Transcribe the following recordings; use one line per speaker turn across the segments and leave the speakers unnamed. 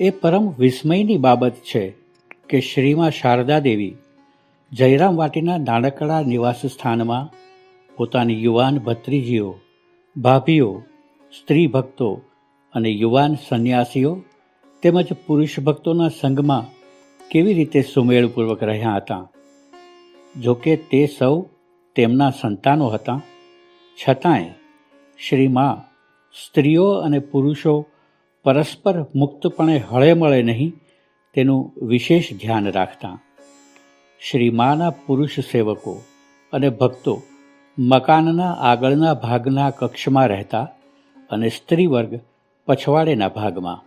એ પરમ વિસ્મયની બાબત છે કે શ્રીમાં શારદા દેવી જયરામ વાટીના નાનકડા નિવાસ સ્થાનમાં પોતાની યુવાન ભત્રીજીઓ, ભાભીઓ, સ્ત્રી ભક્તો અને યુવાન સંન્યાસીઓ તેમજ પુરુષ ભક્તોના સંઘમાં કેવી રીતે સુમેળપૂર્વક રહ્યા હતા? જોકે તે સૌ તેમના સંતાનો હતા. છતાંય શ્રીમાં સ્ત્રીઓ અને પુરુષો પરસ્પર મુક્તપણે હળેમળે નહીં, તેનું વિશેષ ધ્યાન રાખતા. શ્રી માના પુરુષ સેવકો અને ભક્તો મકાનના આગળના ભાગના કક્ષમાં રહેતા અને સ્ત્રી વર્ગ પછવાડેના ભાગમાં.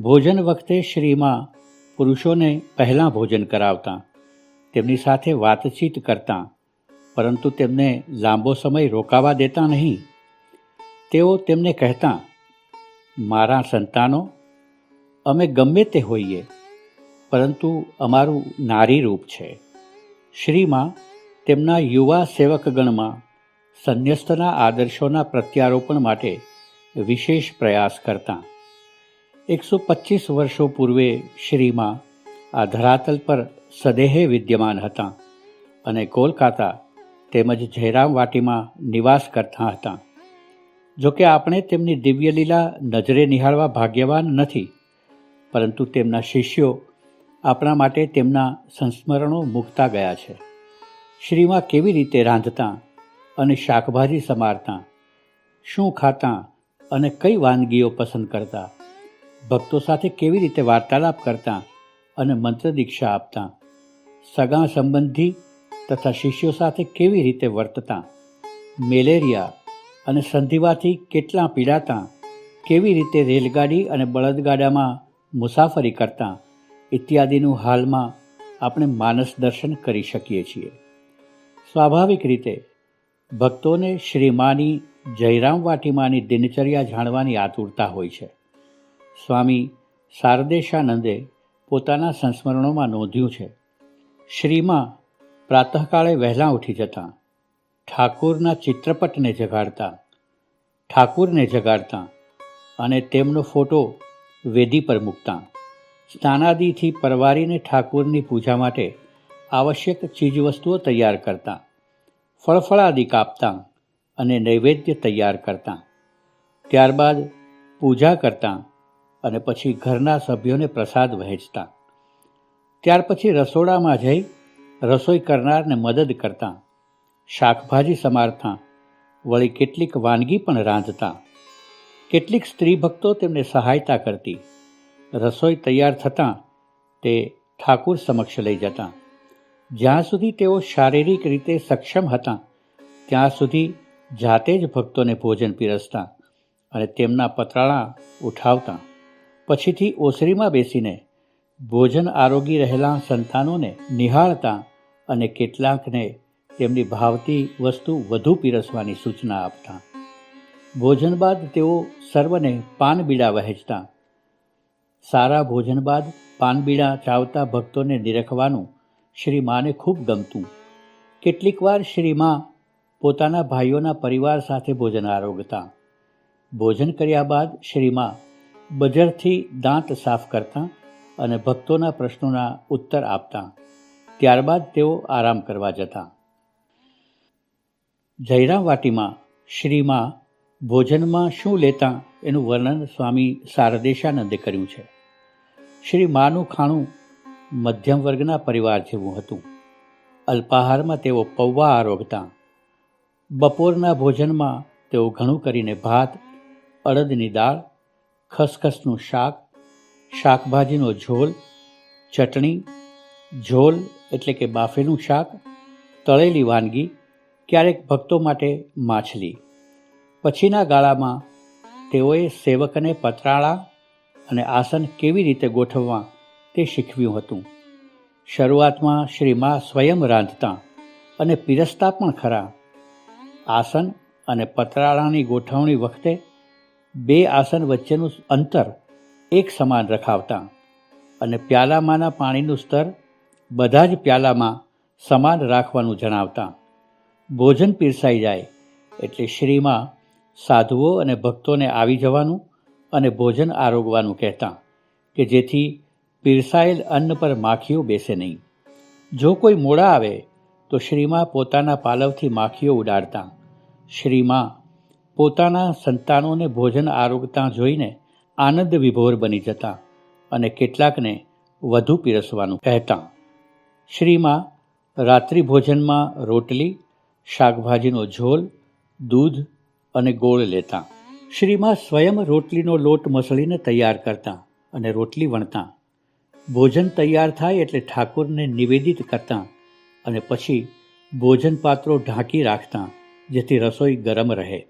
ભોજન વખતે શ્રીમાં પુરુષોને પહેલાં ભોજન કરાવતા, તેમની સાથે વાતચીત કરતા, પરંતુ તેમને લાંબો સમય રોકાવા દેતા નહીં. તેઓ તેમને કહેતા મારા સંતાનો, અમે ગમે તે હોઈએ, પરંતુ અમારું નારી રૂપ છે. શ્રીમાં તેમના યુવા સેવકગણમાં સંન્યસ્તના આદર્શોના પ્રત્યારોપણ માટે વિશેષ પ્રયાસ કરતા. એકસો પચીસ વર્ષો પૂર્વે શ્રીમાં આ ધરાતલ પર સદેહે વિદ્યમાન હતા અને કોલકાતા તેમજ જયરામ વાટીમાં નિવાસ કરતા હતા. જોકે આપણે તેમની દિવ્ય લીલા નજરે નિહાળવા ભાગ્યવાન નથી, પરંતુ તેમના શિષ્યો આપણા માટે તેમના સંસ્મરણો મૂકતા ગયા છે. શ્રીમાં કેવી રીતે રાંધતા અને શાકભાજી સમારતા, શું ખાતા અને કઈ વાનગીઓ પસંદ કરતા, ભક્તો સાથે કેવી રીતે વાર્તાલાપ કરતા અને મંત્ર દીક્ષા આપતા, સગા સંબંધી તથા શિષ્યો સાથે કેવી રીતે વર્તતા, મેલેરિયા અને સંધિવાથી કેટલા પીડાતા, કેવી રીતે રેલગાડી અને બળદગાડામાં મુસાફરી કરતા, ઇત્યાદિનું હાલમાં આપણે માનસ દર્શન કરી શકીએ છીએ. સ્વાભાવિક રીતે, ભક્તોને શ્રીમાની જયરામ વાટીમાની દિનચર્યા જાણવાની આતુરતા હોય છે. સ્વામી શારદેશાનંદે પોતાના સંસ્મરણોમાં નોંધ્યું છે. શ્રીમાં પ્રાતઃકાળે વહેલા ઉઠી જતા ઠાકુરના ચિત્રપટને જગાડતા, ઠાકુરને જગાડતા અને તેમનો ફોટો વેદી પર મૂકતા. સ્નાનાદિથી પરવારીને ઠાકુરની પૂજા માટે આવશ્યક ચીજવસ્તુઓ તૈયાર કરતા, ફળફળાદિ કાપતા અને નૈવેદ્ય તૈયાર કરતા. ત્યારબાદ પૂજા કરતા અને પછી ઘરના સભ્યોને પ્રસાદ વહેંચતા. ત્યાર પછી રસોડામાં જઈ રસોઈ કરનારને મદદ કરતા. શાકભાજી સમારતા વળી કેટલીક વાનગી પણ રાંધતા. કેટલીક સ્ત્રી ભક્તો તેમને સહાયતા કરતી. રસોઈ તૈયાર થતાં તે ઠાકુર સમક્ષ લઈ જતા. જ્યાં સુધી તેઓ શારીરિક રીતે સક્ષમ હતા, ત્યાં સુધી જાતે જ ભક્તોને ભોજન પીરસતા અને તેમના પતરાળા ઉઠાવતા. પછીથી ઓસરીમાં બેસીને ભોજન આરોગી રહેલા સંતાનોને નિહાળતા અને કેટલાકને તેમની ભાવતી વસ્તુ વધુ પીરસવાની સૂચના આપતા. ભોજન બાદ તેઓ સર્વને પાનબીડા વહેંચતા. સારા ભોજન બાદ પાનબીડા ચાવતા ભક્તોને નિરખવાનું શ્રી માને ખૂબ ગમતું. કેટલીક વાર શ્રી મા પોતાના ભાઈઓના પરિવાર સાથે ભોજન આરોગતા. ભોજન કર્યા બાદ શ્રી મા બજરથી દાંત સાફ કરતા અને ભક્તોના પ્રશ્નોના ઉત્તર આપતા. ત્યારબાદ તેઓ આરામ કરવા જતા. જયરામ વાટીમાં શ્રીમાં ભોજનમાં શું લેતા એનું વર્ણન સ્વામી શારદેશાનંદે કર્યું છે. શ્રી માનું ખાણું મધ્યમ વર્ગના પરિવાર જેવું હતું. અલ્પાહારમાં તેઓ પૌવા આરોગતા. બપોરના ભોજનમાં તેઓ ઘણું કરીને ભાત, અડદની દાળ, ખસખસનું શાક, શાકભાજીનો ઝોલ, ચટણી, ઝોલ એટલે કે બાફેલું શાક, તળેલી વાનગી ક્યારેક ભક્તો માટે માછલી. પછીના ગાળામાં તેઓએ સેવકને પતરાળા અને આસન કેવી રીતે ગોઠવવા તે શીખવ્યું હતું. શરૂઆતમાં શ્રી મા સ્વયં રાંધતા અને પીરસતા પણ ખરા. આસન અને પતરાળાની ગોઠવણી વખતે બે આસન વચ્ચેનું અંતર એક સમાન રખાવતા અને પ્યાલામાંના પાણીનું સ્તર બધા જ પ્યાલામાં સમાન રાખવાનું જણાવતા. ભોજન પીરસાઈ જાય એટલે શ્રીમાં સાધુઓ અને ભક્તોને આવી જવાનું અને ભોજન આરોગવાનું કહેતા કે જેથી પીરસાયેલ અન્ન પર માખીઓ બેસે નહીં. જો કોઈ મોડા આવે તો શ્રીમાં પોતાના પાલવથી માખીઓ ઉડાડતા. શ્રીમાં પોતાના સંતાનોને ભોજન આરોગતા જોઈને આનંદ વિભોર બની જતા અને કેટલાકને વધુ પીરસવાનું કહેતા. શ્રીમાં રાત્રિ ભોજનમાં રોટલી શાકભાજીનો ઝોલ, દૂધ અને ગોળ લેતા. શ્રીમાં સ્વયં રોટલીનો લોટ મસળીને તૈયાર કરતા અને રોટલી વણતા. ભોજન તૈયાર થાય એટલે ઠાકોરને નિવેદિત કરતા અને પછી ભોજન પાત્રો ઢાંકી રાખતા, જેથી રસોઈ ગરમ રહે.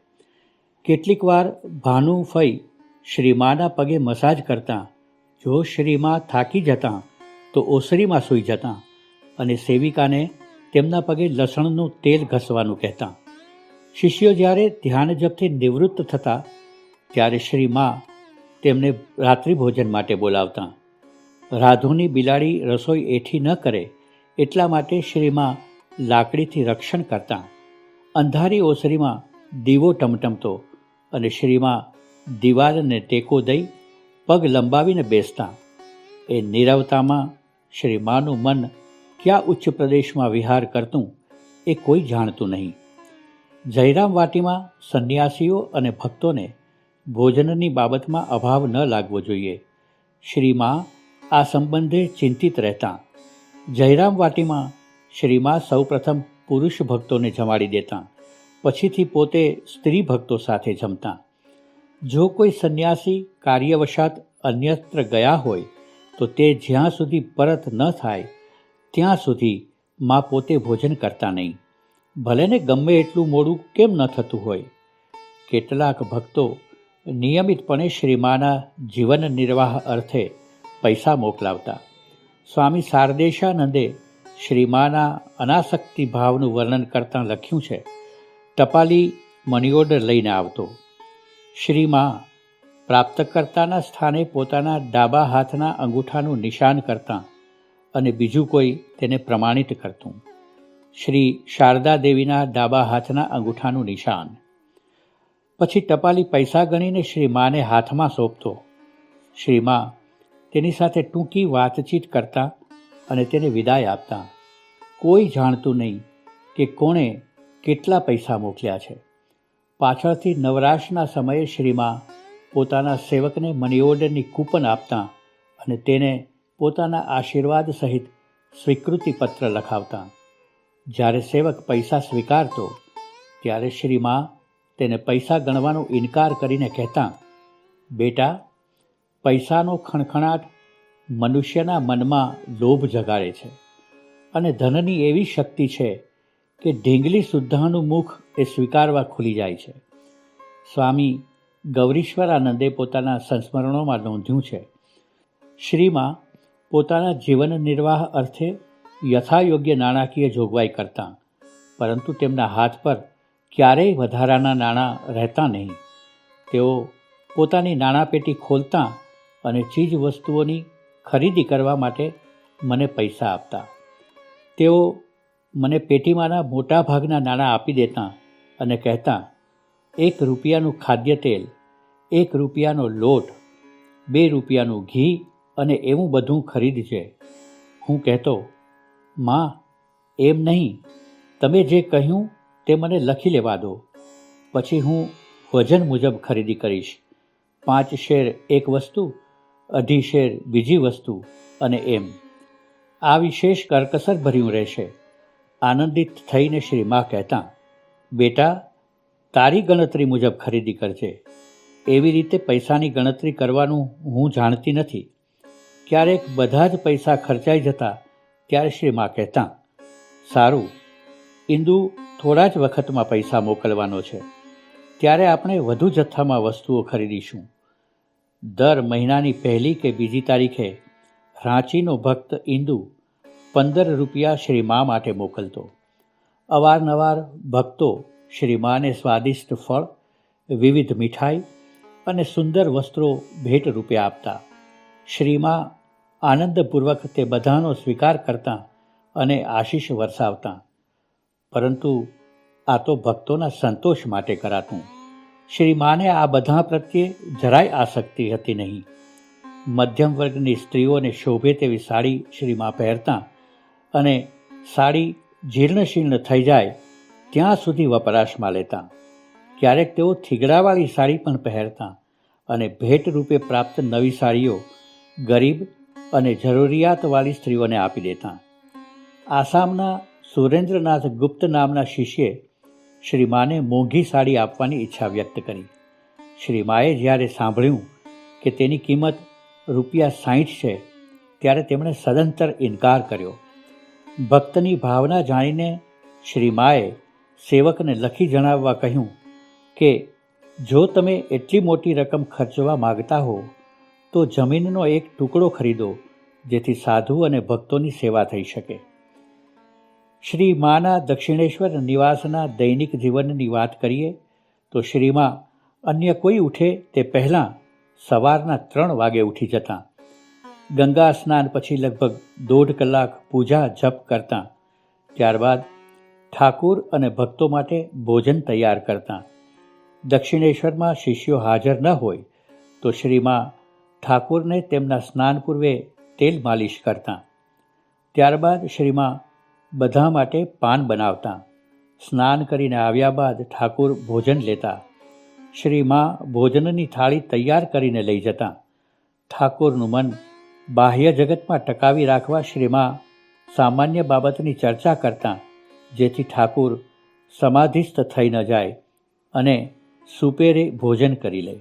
કેટલીક વાર ભાનુ ફઈ શ્રીમાના પગે મસાજ કરતા, જો શ્રીમાં થાકી જતા, તો ઓસરીમાં સૂઈ જતા અને સેવિકાને તેમના પગે લસણનું તેલ ઘસવાનું કહેતા. શિષ્યો જ્યારે ધ્યાન જપથી નિવૃત્ત થતા, ત્યારે શ્રી મા તેમને રાત્રિભોજન માટે બોલાવતા. રાધુની બિલાડી રસોઈ એઠી ન કરે, એટલા માટે શ્રીમાં લાકડીથી રક્ષણ કરતા. અંધારી ઓસરીમાં દીવો ટમટમતો અને શ્રીમાં દિવાલને ટેકો દઈ પગ લંબાવીને બેસતા. એ નીરવતામાં શ્રીમાનું મન ક્યાં ઉચ્ચ પ્રદેશમાં વિહાર કરતું એ કોઈ જાણતું નહીં. જયરામ વાટીમાં સંન્યાસીઓ અને ભક્તોને ભોજનની બાબતમાં અભાવ ન લાગવો જોઈએ. શ્રીમાં આ સંબંધે ચિંતિત રહેતા. જયરામ વાટીમાં શ્રીમાં સૌપ્રથમ પુરુષ ભક્તોને જમાડી દેતા. પછીથી પોતે સ્ત્રી ભક્તો સાથે જમતા. જો કોઈ સંન્યાસી કાર્યવશાત અન્યત્ર ગયા હોય, તો તે જ્યાં સુધી પરત ન થાય ત્યાં સુધી મા પોતે ભોજન કરતા નહીં. ભલે ને ગમે એટલું મોડું કેમ ન થતું હોય. કેટલાક ભક્તો નિયમિતપણે શ્રીમાના જીવન નિર્વાહ અર્થે પૈસા મોકલાવતા. સ્વામી શારદેશાનંદે શ્રીમાના અનાસક્તિ ભાવનું વર્ણન કરતાં લખ્યું છે, ટપાલી મની ઓર્ડર લઈને આવતો. શ્રીમાં પ્રાપ્તકર્તાના સ્થાને પોતાના ડાબા હાથના અંગૂઠાનું નિશાન કરતાં અને બીજું કોઈ તેને પ્રમાણિત કરતું. શ્રી શારદા દેવીના ડાબા હાથના અંગૂઠાનું નિશાન. પછી ટપાલી પૈસા ગણીને શ્રી માને હાથમાં સોંપતો. શ્રી મા તેની સાથે ટૂંકી વાતચીત કરતા અને તેને વિદાય આપતા. કોઈ જાણતું નહીં કે કોણે કેટલા પૈસા મોકલ્યા છે. પાછળથી નવરાશના સમયે શ્રીમાં પોતાના સેવકને મની ઓર્ડરની કૂપન આપતા અને તેને પોતાના આશીર્વાદ સહિત સ્વીકૃતિ પત્ર લખાવતા. જ્યારે સેવક પૈસા સ્વીકારતો, ત્યારે શ્રીમાં તેને પૈસા ગણવાનો ઇનકાર કરીને કહેતા, બેટા, પૈસાનો ખણખણાટ મનુષ્યના મનમાં લોભ જગાડે છે અને ધનની એવી શક્તિ છે કે ઢીંગલી સુદ્ધાનું મુખ એ સ્વીકારવા ખુલી જાય છે. સ્વામી ગૌરીશ્વરાનંદે પોતાના સંસ્મરણોમાં નોંધ્યું છે. શ્રીમાં પોતાના જીવન નિર્વાહ અર્થે યથાયોગ્ય નાણાકીય જોગવાઈ કરતા, પરંતુ તેમના હાથ પર ક્યારેય વધારાના નાણાં રહેતા નહીં. તેઓ પોતાની નાણાપેટી ખોલતા અને ચીજ વસ્તુઓની ખરીદી કરવા માટે મને પૈસા આપતા. તેઓ મને પેટીમાંના મોટા ભાગના નાણાં આપી દેતા અને કહેતા, એક રૂપિયાનું ખાદ્ય તેલ એક રૂપિયાનો લોટ, બે રૂપિયાનું ઘી અને એવું બધું ખરીદજે. હું કહેતો, માં, એમ નહીં. તમે જે કહ્યું તે મને લખી લેવા દો. પછી હું વજન મુજબ ખરીદી કરીશ. પાંચ શેર એક વસ્તુ, અઢી શેર બીજી વસ્તુ અને એમ. આ વિશેષ કરકસર ભર્યું રહેશે. આનંદિત થઈને શ્રી મા કહેતા, બેટા, તારી ગણતરી મુજબ ખરીદી કરજે. એવી રીતે પૈસાની ગણતરી કરવાનું હું જાણતી નથી. ક્યારેક બધા જ પૈસા ખર્ચાઈ જતા ત્યારે શ્રી મા કહેતા, સારું ઇન્દુ થોડા જ વખતમાં પૈસા મોકલવાનો છે. ત્યારે આપણે વધુ જથ્થામાં વસ્તુઓ ખરીદીશું. દર મહિનાની પહેલી કે બીજી તારીખે રાંચીનો ભક્ત ઇન્દુ પંદર રૂપિયા શ્રી મા માટે મોકલતો. અવારનવાર ભક્તો શ્રી માને સ્વાદિષ્ટ ફળ, વિવિધ મીઠાઈ અને સુંદર વસ્ત્રો ભેટ રૂપે આપતા. શ્રીમાં આનંદપૂર્વક તે બધાનો સ્વીકાર કરતા અને આશીષ વરસાવતા. પરંતુ આ તો ભક્તોના સંતોષ માટે કરાતું. શ્રી માને આ બધા પ્રત્યે જરાય આસક્તિ હતી નહીં. મધ્યમ વર્ગની સ્ત્રીઓને શોભે તેવી સાડી શ્રીમાં પહેરતા અને સાડી જીર્ણશીર્ણ થઈ જાય ત્યાં સુધી વપરાશમાં લેતા. ક્યારેક તેઓ થીગડાવાળી સાડી પણ પહેરતા અને ભેટ રૂપે પ્રાપ્ત નવી સાડીઓ ગરીબ અને જરૂરિયાતવાળી સ્ત્રીઓને આપી દેતા. આસામના સુરેન્દ્રનાથ ગુપ્ત નામના શિષ્યે શ્રીમાને મોંઘી સાડી આપવાની ઈચ્છા વ્યક્ત કરી. શ્રીમાએ જ્યારે સાંભળ્યું કે તેની કિંમત રૂપિયા સાહીઠ છે, ત્યારે તેમણે સદંતર ઇનકાર કર્યો. ભક્તની ભાવના જાણીને શ્રીમાએ સેવકને લખી જણાવવા કહ્યું કે, જો તમે એટલી મોટી રકમ ખર્ચવા માગતા હો તો જમીનનો એક ટુકડો ખરીદો, જેથી સાધુ અને ભક્તોની સેવા થઈ શકે. શ્રી માના દક્ષિણેશ્વર નિવાસના દૈનિક જીવનની વાત કરીએ, તો શ્રીમાં અન્ય કોઈ ઉઠે તે પહેલાં સવારના ત્રણ વાગે ઉઠી જતાં. ગંગા સ્નાન પછી લગભગ દોઢ કલાક પૂજા જપ કરતાં. ત્યારબાદ ઠાકુર અને ભક્તો માટે ભોજન તૈયાર કરતાં. દક્ષિણેશ્વરમાં શિષ્યો હાજર ન હોય, તો શ્રીમાં ઠાકુરને તેમના સ્નાન પૂર્વે તેલ માલિશ કરતાં. ત્યારબાદ શ્રીમાં બધા માટે પાન બનાવતા. સ્નાન કરીને આવ્યા બાદ ઠાકુર ભોજન લેતા. શ્રીમાં ભોજનની થાળી તૈયાર કરીને લઈ જતા. ઠાકુરનું મન બાહ્ય જગતમાં ટકાવી રાખવા શ્રીમાં સામાન્ય બાબતની ચર્ચા કરતા, જેથી ઠાકુર સમાધિસ્થ થઈ ન જાય અને સુપેરે ભોજન કરી લે.